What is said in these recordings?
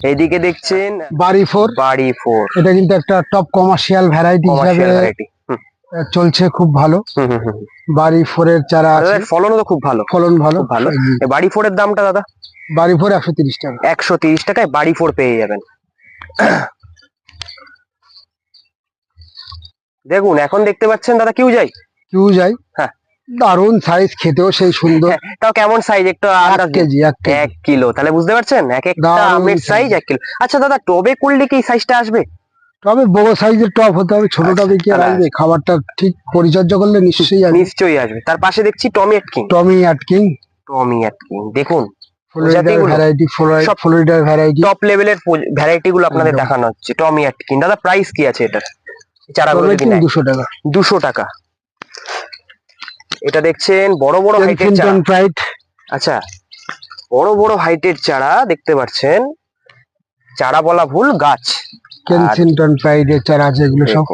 এইদিকে দেখছেন বাড়ি ফোর। বাড়ি ফোর। এটা কিন্তু একটা টপ কমার্শিয়াল ভ্যারাইটি হিসাবে চলছে খুব ভালো। বাড়ি ফোরের চারা ফলনও তো খুব ভালো। ফলন ভালো। ভালো। বাড়ি ফোরের দামটা দাদা? বাড়ি ফোর একশো তিরিশ টাকা। একশো তিরিশ টাকায় বাড়ি ফোর পেয়ে যাবেন। দেখুন এখন দেখতে পাচ্ছেন দাদা কিউ যাই? কিউ যাই। হ্যাঁ। দারুণ সাইজ খেতেও সেই সুন্দর। তাও কেমন সাইজ একটু এক আন্দাজ কেজি এক কিলো তাহলে বুঝতে পারছেন? এক একটা আমের সাইজ এক কিলো। আচ্ছা দাদা টবে করলে কি সাইজটা আসবে? তবে বড় সাইজের টপ হতে হবে ছোট আচ্ছা, টবে কি আর আসবে? খাবারটা ঠিক পরিচর্যা করলে নিশ্চয়ই আসবে। নিশ্চয়ই আসবে। তার পাশে দেখছি Tommy Atkins Tommy Atkins Tommy Atkins দেখুন। ভ্যারাইটি ফ্লোরিডার ভ্যারাইটি টপ লেভেলের ভ্যারাইটি গুলো আপনাদের দেখানো হচ্ছে। টমি অ্যাটকিং দাদা প্রাইস কি আছে এটার? চারাগুলো যদি নেয়। দুশো টাকা। দুশো টাকা। এটা দেখছেন বড় বড় হাইটের চারা। আচ্ছা বড় বড় হাইটের চারা দেখতে পাচ্ছেন। চারা বলা ভুল গাছ। কেনসিংটন প্রাইডের চারা আছে এগুলো সব।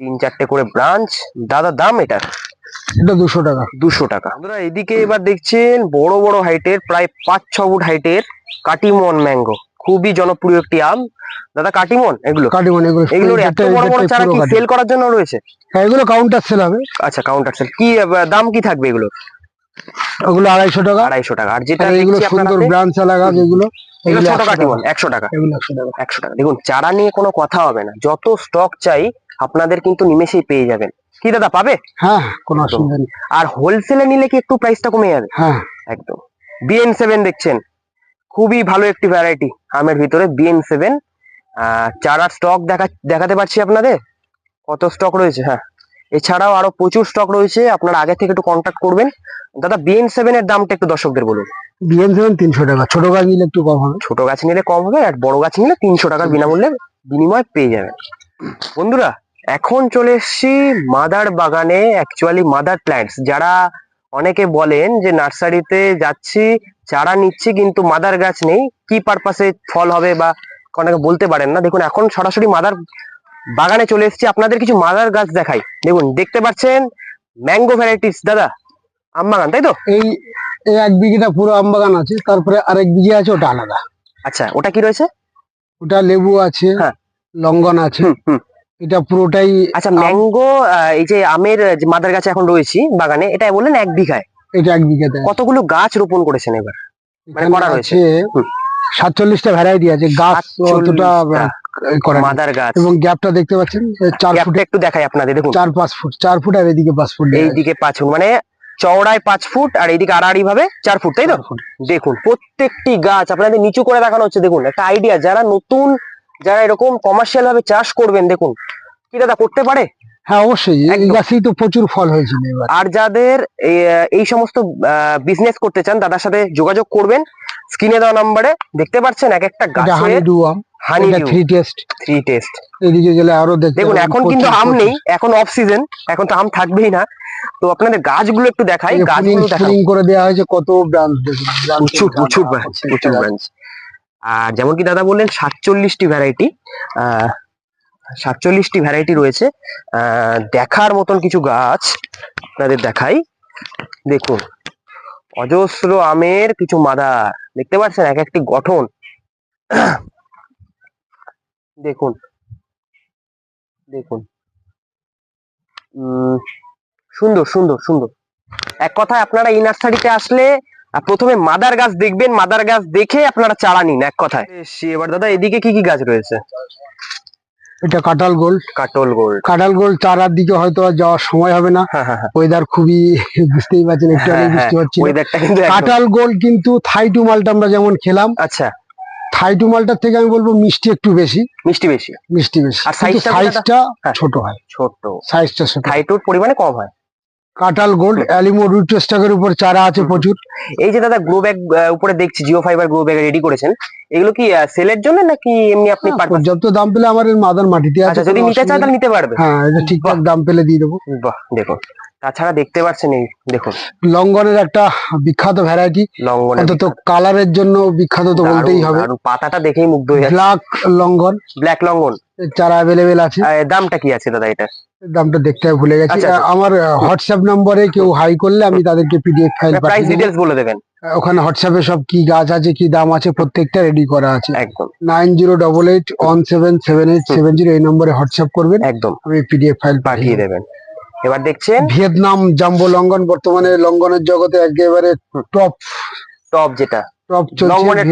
তিন চারটে করে ব্রাঞ্চ দাদা দাম এটার এটা দুশো টাকা। দুশো টাকা। আমরা এদিকে এবার দেখছেন বড় বড় হাইটের প্রায় পাঁচ ছ ফুট হাইটের কাটিমন ম্যাঙ্গো খুবই জনপ্রিয় একটি আম। দাদা কাটিমন এগুলো? কাটিমন এগুলো এগুলোর এত বড় বড় চারা কি সেল করার জন্য রয়েছে? হ্যাঁ এগুলো কাউন্টার সেল হবে। আচ্ছা কাউন্টার সেল কি দাম কি থাকবে এগুলো? ওগুলো আড়াইশো টাকা। আড়াইশো টাকা। আর যেটা এগুলো সুন্দর ব্রাঞ্চ লাগা যেগুলো এগুলো। এগুলো ছোট কাটিমন। একশো টাকা। এগুলো একশো টাকা। একশো টাকা। দেখুন চারা নিয়ে কোনো কথা হবে না। যত স্টক চাই আপনাদের কিন্তু নিমেষেই পেয়ে যাবেন। কি দাদা পাবে? হ্যাঁ কোনো অসুবিধা নেই। আর হোলসেলে নিলে কি একটু প্রাইসটা কমে যাবে? হ্যাঁ। একদম। বিএন সেভেন দেখছেন। খুবই ভালো একটি ভ্যারাইটি আমের ভিতরে বিএন সেভেন চারার স্টক দেখা দেখাতে পারছি আপনাদের? কত স্টক রয়েছে? হ্যাঁ। এছাড়াও আরও প্রচুর স্টক রয়েছে আপনারা আগে থেকে একটু কন্ট্যাক্ট করবেন। দাদা বিএন সেভেন এর দামটা একটু দর্শকদের বলুন। বিএন সেভেন তিনশো টাকা ছোট গাছ নিলে একটু কম হবে। ছোট গাছ নিলে কম হবে আর বড় গাছ নিলে তিনশো টাকার বিনামূল্যে বিনিময় পেয়ে যাবেন। বন্ধুরা এখন চলে এসছি মাদার বাগানে অ্যাকচুয়ালি মাদার প্ল্যান্টস যারা অনেকে বলেন যে নার্সারিতে যাচ্ছি চারা নিচ্ছি কিন্তু মাদার গাছ নেই। কি পারপাসে ফল হবে বা অনেকে বলতে পারেন না। দেখুন এখন সরাসরি মাদার বাগানে চলে এসেছি। আপনাদের কিছু মাদার গাছ দেখাই। দেখুন দেখতে পাচ্ছেন? ম্যাঙ্গো ভ্যারাইটিস দাদা। আম বাগান তাই তো? এই এক বিঘিটা পুরো আম বাগান আছে। তারপরে আরেক বিঘে আছে ওটা আলাদা। আচ্ছা ওটা কি রয়েছে? ওটা লেবু আছে হ্যাঁ। লঙ্ঘন আছে। এটা পুরোটাই আচ্ছা ম্যাঙ্গো এই যে আমের মাদার গাছে এখন রয়েছি বাগানে এটা বললেন এক বিঘায়। এটা এক বিঘাতে কতগুলো গাছ রোপণ করেছেন এবার? মানে করা হুম। সাতচল্লিশটা ভ্যারাইটি আছে গাছ অতটা ৪৭টা আহ, করে না। মাদার গাছ। এবং গ্যাপটা দেখতে পাচ্ছেন চার ফুট একটু দেখাই আপনাদের দেখুন। চার পাঁচ ফুট চার ফুট আর এদিকে পাঁচ ফুট এইদিকে পাঁচ ফুট মানে চওড়ায় পাঁচ ফুট আর এইদিকে আড়াআড়ি ভাবে চার ফুট তাই তো? দেখুন প্রত্যেকটি গাছ আপনাদের নিচু করে দেখানো হচ্ছে দেখুন একটা আইডিয়া যারা নতুন যারা এরকম কমার্শিয়াল ভাবে চাষ করবেন দেখুন কি দাদা করতে পারে? হ্যাঁ অবশ্যই। এই। গাছেই তো প্রচুর ফল হয়েছিল এবার। আর যাদের এই সমস্ত বিজনেস করতে চান দাদার সাথে যোগাযোগ করবেন। স্ক্রিনে দেওয়া নাম্বারে দেখতে পাচ্ছেন এক একটা এটা honey three taste three taste এদিকে গেলে আরও দেখুন এখন কিন্তু আম নেই এখন অফ সিজন এখন তো আম থাকবেই না। তো আপনাদের গাছগুলো একটু দেখাই এই গাছগুলো দেখাই করে দেওয়া হয়েছে কত ব্রাঞ্চ দেখুন branch প্রচুর প্রচুর ব্রাঞ্চ প্রচুর ব্রাঞ্চ আর যেমন কি দাদা বললেন সাতচল্লিশটি ভ্যারাইটি সাতচল্লিশটি ভ্যারাইটি রয়েছে। দেখার মতন কিছু গাছ আপনাদের দেখাই। দেখুন, অজস্র আমের কিছু মাদার। দেখতে পাচ্ছেন এক একটি গঠন। দেখুন দেখুন। সুন্দর সুন্দর সুন্দর। এক কথায় আপনারা এই নার্সারিতে আসলে প্রথমে মাদার গাছ দেখবেন, মাদার গাছ দেখে আপনারা চারা নিন, এক কথায়। এবার দাদা, এদিকে কি কি গাছ রয়েছে? এটা কাটাল গোল্ড কাটল গোল্ড কাটাল গোল্ড চারার দিকে হয়তো আর যাওয়ার সময় হবে না। হ্যাঁ হ্যাঁ হ্যাঁ। ওয়েদার খুবই বুঝতেই পারছেন একটু আগে হ্যাঁ, বৃষ্টি টু গোল্ড কিন্তু থাইটু মালটা আমরা যেমন খেলাম আচ্ছা। থাইটু মালটার থেকে আমি বলব মিষ্টি একটু বেশি। মিষ্টি বেশি। মিষ্টি বেশি। আর সাইজটা হ্যাঁ। ছোট হয়। ছোট। সাইজটা ছোট। থাইটুর পরিমাণে কম হয়। কাঁঠাল গোল্ড অ্যালিমো রুট স্টকের উপর চারা আছে প্রচুর। এই যে দাদা গ্রো ব্যাগ উপরে দেখছি Jio fibre grow bag ready করেছেন। এগুলো কি সেলের জন্য নাকি এমনি আপনি হ্যাঁ, পর্যাপ্ত দাম পেলে আমার মাদার মাটিতে আছে আচ্ছা যদি নিতে চান তাহলে নিতে পারবে। হ্যাঁ এটা ঠিকঠাক। দাম পেলে দিয়ে দেবো। বাহ দেখুন। তাছাড়া দেখতে পাচ্ছেন এই দেখুন। লঙ্গনের একটা বিখ্যাত ভ্যারাইটি লঙ্গনের অন্তত কালারের জন্য বিখ্যাত তো বলতেই হবে। পাতাটা দেখেই মুগ্ধ হয়ে ব্ল্যাক লঙ্গন। Black longan. চারা অ্যাভেলেবেল আছে। দামটা কি আছে দাদা এটা দামটা দেখতে ভুলে গেছি। আচ্ছা, আচ্ছা। আমার হোয়াটসঅ্যাপ নম্বরে কেউ হাই করলে আমি তাদেরকে পিডিএফ ফাইল প্রাইস। ডিটেলস বলে দেবেন। ওখানে হোয়াটসঅ্যাপে সব কি গাছ আছে কি দাম আছে প্রত্যেকটা রেডি করা আছে। একদম। Nine zero double eight one seven seven eight seven zero এই নম্বরে হোয়াটসঅ্যাপ করবেন। একদম। আমি পিডিএফ ফাইল পাঠিয়ে দেবেন। এবার দেখছেন? ভিয়েতনাম জাম্বো লঙ্ঘন বর্তমানে লঙ্ঘনের জগতে একেবারে। টপ টপ যেটা। টপ চলছে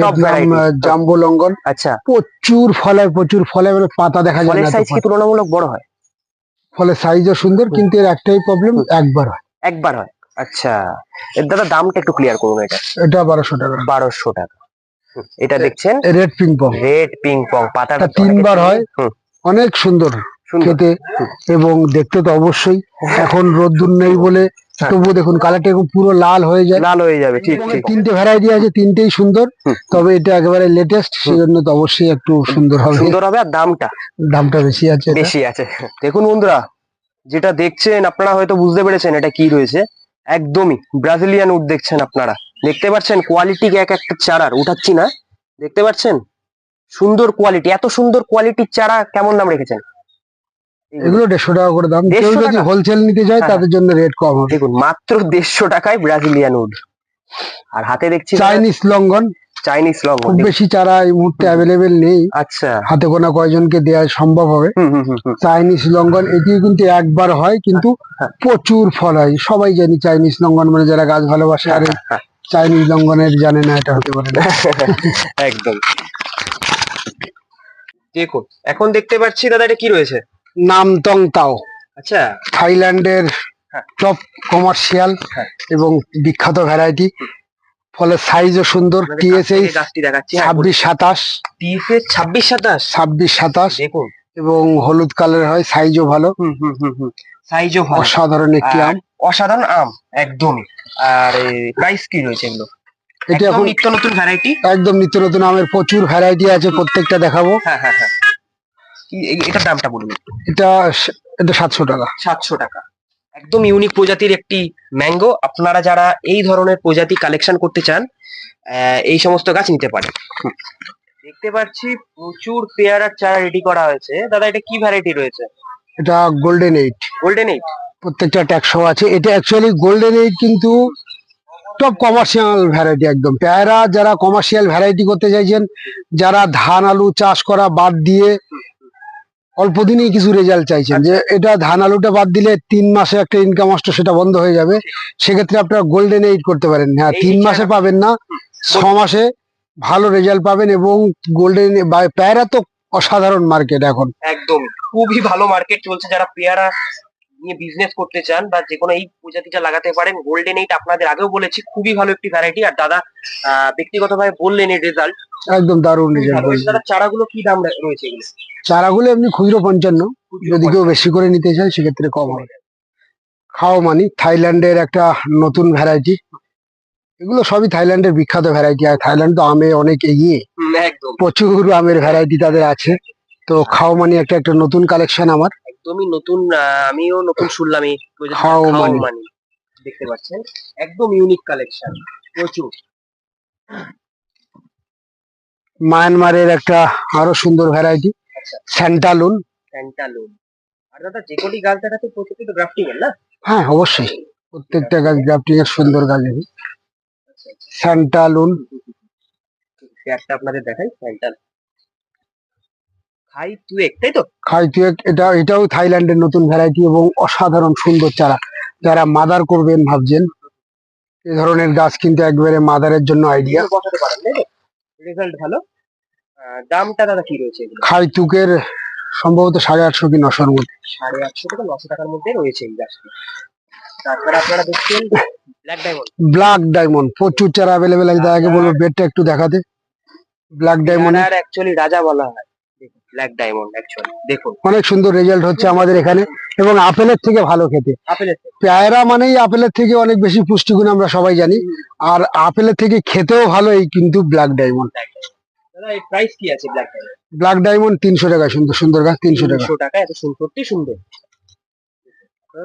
জাম্বো লঙ্ঘন আচ্ছা। প্রচুর ফলে প্রচুর ফলে মানে পাতা দেখা যায় না সাইজ কি তুলনামূলক বড় হয়? ফলে সাইজও সুন্দর কিন্তু এর একটাই প্রবলেম একবার হয়। একবার হয়। আচ্ছা। এর দাদা দামটা একটু ক্লিয়ার করুন এটা। এটা বারোশো টাকা। বারোশো টাকা। এটা দেখছেন? Red ping pong red ping pong পাতাটা তিনবার হয়। অনেক সুন্দর। খেতে এবং দেখতে তো অবশ্যই। এখন রোদ্দুর নেই বলে হ্যাঁ। তবুও দেখুন কালারটা পুরো লাল হয়ে যায়। লাল হয়ে যাবে ঠিক তিনটে ভ্যারাইটি আছে তিনটেই সুন্দর। তবে এটা একেবারে লেটেস্ট সেই জন্য তো অবশ্যই একটু সুন্দর হবে। সুন্দর হবে আর দামটা? দামটা বেশি আছে বেশি আছে। দেখুন বন্ধুরা যেটা দেখছেন আপনারা হয়তো বুঝতে পেরেছেন এটা কি রয়েছে। একদমই ব্রাজিলিয়ান উড দেখছেন আপনারা। দেখতে পাচ্ছেন কোয়ালিটি এক একটা চারার উঠাচ্ছি না। দেখতে পাচ্ছেন? সুন্দর কোয়ালিটি এত সুন্দর কোয়ালিটির চারা কেমন দাম রেখেছেন? এগুলো দেড়শো টাকা করে দাম। কেউ যদি হোলসেল নিতে চায় হ্যাঁ। তাদের জন্য রেট কম হবে। দেখুন মাত্র দেড়শো টাকায় ব্রাজিলিয়ান উড আর হাতে দেখছি চাইনিজ লঙ্ঘন চাইনিজ লং খুব বেশি চারা এই মুহূর্তে অ্যাভেলেবেল নেই। আচ্ছা। হাতে গোনা কয়জনকে দেওয়া সম্ভব হবে। চাইনিজ লঙ্ঘন এটিও কিন্তু একবার হয় কিন্তু হ্যাঁ। প্রচুর ফল হয়। সবাই জানি চাইনিজ লঙ্ঘন মানে যারা গাছ ভালোবাসে আর হ্যাঁ, চাইনিজ লঙ্ঘনের জানে না এটা হতে পারে না। একদম। দেখুন এখন দেখতে পাচ্ছি দাদা এটা কি রয়েছে? নামতং তাও আচ্ছা। থাইল্যান্ডের হ্যাঁ। টপ কমার্শিয়াল হ্যাঁ। এবং বিখ্যাত ভ্যারাইটি ফলে সাইজও সুন্দর টিএসএই দেখাচ্ছি। ছাব্বিশ সাতাশ। ছাব্বিশ সাতাশ? ছাব্বিশ সাতাশ। দেখুন। এবং হলুদ কালার হয় সাইজও ভালো। সাইজও ভালো। অসাধারণ একটি আম। অসাধারণ আম একদমই। আর প্রাইস কি রয়েছে এগুলো? এটি এখন নিত্য নতুন ভ্যারাইটি একদম নিত্য নতুন আমের প্রচুর ভ্যারাইটি আছে প্রত্যেকটা দেখাবো। হ্যাঁ হ্যাঁ হ্যাঁ। এটার দামটা বলুন। এটা এটা সাতশো টাকা। সাতশো টাকা। একদম ইউনিক প্রজাতির একটি ম্যাঙ্গো আপনারা যারা এই ধরনের প্রজাতি কালেকশন করতে চান এই সমস্ত গাছ নিতে পারেন। দেখতে পাচ্ছি প্রচুর পেয়ারার চারা রেডি করা হয়েছে। দাদা এটা কি ভ্যারাইটি রয়েছে? এটা গোল্ডেন এইট গোল্ডেন এইট প্রত্যেকটা ট্যাক্সও আছে। এটা অ্যাকচুয়ালি গোল্ডেন এইট কিন্তু টপ কমার্শিয়াল ভ্যারাইটি একদম। পেয়ারা যারা কমার্শিয়াল ভ্যারাইটি করতে চাইছেন যারা ধান আলু চাষ করা বাদ দিয়ে অল্প দিনেই কিছু রেজাল্ট চাইছেন। যে এটা ধান আলুটা বাদ দিলে তিন মাসে একটা ইনকাম আসতো সেটা বন্ধ হয়ে যাবে। সেক্ষেত্রে আপনারা গোল্ডেন এইট করতে পারেন। হ্যাঁ তিন মাসে পাবেন না ছ মাসে ভালো রেজাল্ট পাবেন এবং গোল্ডেন প্যারা তো অসাধারণ মার্কেট এখন। একদম। খুবই ভালো মার্কেট চলছে। যারা পেয়ারা নিয়ে বিজনেস করতে চান বা যে কোনো এই প্রজাতিটা লাগাতে পারেন গোল্ডেন এইট আপনাদের আগেও বলেছি খুবই ভালো একটি ভ্যারাইটি আর দাদা ব্যক্তিগতভাবে বললেন এর রেজাল্ট একদম দারুণ রেজাল্ট দাদা চারাগুলো কি দাম রয়েছে এগুলো? চারাগুলো এমনি খুচরো পঞ্চান্ন। যদি কেউ বেশি করে নিতে চায় সেক্ষেত্রে কম হবে। খাও মানি থাইল্যান্ডের একটা নতুন ভ্যারাইটি এগুলো সবই থাইল্যান্ডের বিখ্যাত ভ্যারাইটি আর থাইল্যান্ড তো আমে অনেক এগিয়ে। একদম। প্রচুর আমের ভ্যারাইটি তাদের আছে। তো খাও মানি একটা একটা নতুন কালেকশন আমার। একদমই নতুন আমিও নতুন শুনলাম এই মানি। দেখতে পাচ্ছেন? একদম ইউনিক কালেকশন প্রচুর। মায়ানমারের একটা আরও সুন্দর ভ্যারাইটি আচ্ছা। স্যান্টালুন প্যান্টালুন আর দাদা যে কটি গাছ দেখাচ্ছে প্রত্যেকটি তো গ্রাফটিং এর না? হ্যাঁ অবশ্যই। প্রত্যেকটা গাছ গ্রাফটিং এর সুন্দর গাছ আছে আচ্ছা আচ্ছা। স্যান্টালুন পেয়ারটা আপনাদের দেখাই প্যান্টাল খাই তুই তাই তো? খাইতুয়েক এটা এটাও থাইল্যান্ডের নতুন ভ্যারাইটি এবং অসাধারণ সুন্দর চারা। যারা মাদার করবেন ভাবছেন এ ধরনের গাছ কিন্তু একবারে মাদারের জন্য আইডিয়া এগুলো বসাতে পারেন তাই তো? রেজাল্ট ভালো। দামটা দাদা কি রয়েছে এগুলো খাইতুকের সম্ভবত সাড়ে আটশো কি নশোর মধ্যে। সাড়ে আটশো থেকে নশো টাকার মধ্যে রয়েছে এই গাছটি। তারপরে আপনারা দেখছেন ব্ল্যাক ডায়মন্ড ব্ল্যাক ডায়মন্ড প্রচুর চারা অ্যাভেলেবেল আছে। তাকে বলব বেডটা একটু দেখাতে। ব্ল্যাক ডায়মন্ড আর অ্যাকচুয়ালি রাজা বলা হয়। ব্ল্যাক ডায়মন্ড অ্যাকচুয়ালি দেখুন। অনেক সুন্দর রেজাল্ট হচ্ছে আমাদের এখানে এবং আপেলের থেকে ভালো খেতে। আপেলের পেয়ারা মানেই আপেলের থেকে অনেক বেশি পুষ্টিগুণ আমরা সবাই জানি। আর আপেলের থেকে খেতেও ভালো এই কিন্তু ব্ল্যাক ডায়মন্ড প্রাইস কি আছে ব্ল্যাক ডায়মন্ড ব্ল্যাক ডায়মন্ড তিনশো টাকা সুন্দর সুন্দর গাছ তিনশো টাকা। টাকা এত সুন্দর সত্যি সুন্দর।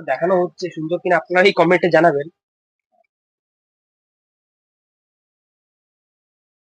দেখানো হচ্ছে সুন্দর কিনা আপনারা এই কমেন্টে জানাবেন।